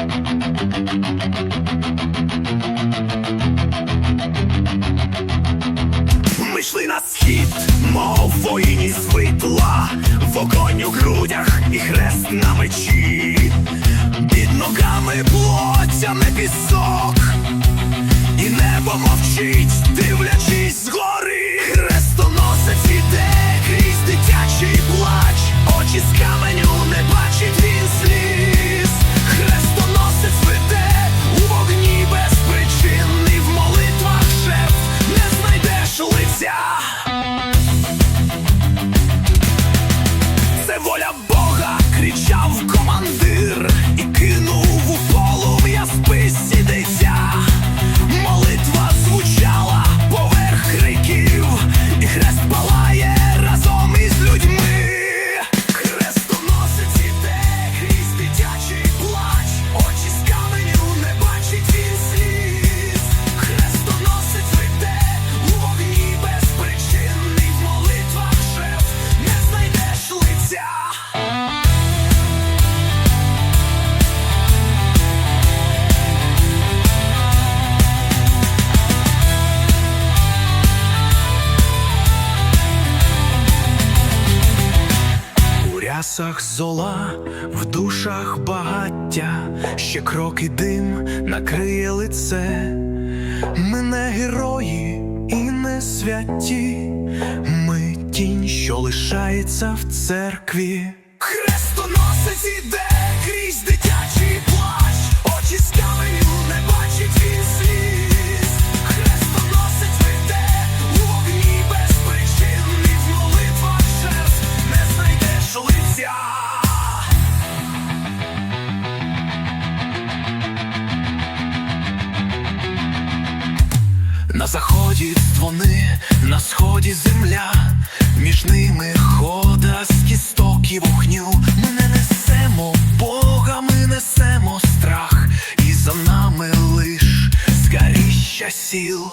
Ми йшли на схід, мов воїні світла, вогонь у грудях і хрест на мечі, під ногами плоття не пісок, кричав командир Рясах зола, в душах багаття, ще кроки дим накриє лице. Ми не герої і не святі, ми тінь, що лишається в церкві. Хрестоносець іде крізь дитячий плач, очі з не бачить На заході дзвони, на сході земля, між ними хода з кісток і вогню. Ми не несемо Бога, ми несемо страх, і за нами лиш згаріща сіл.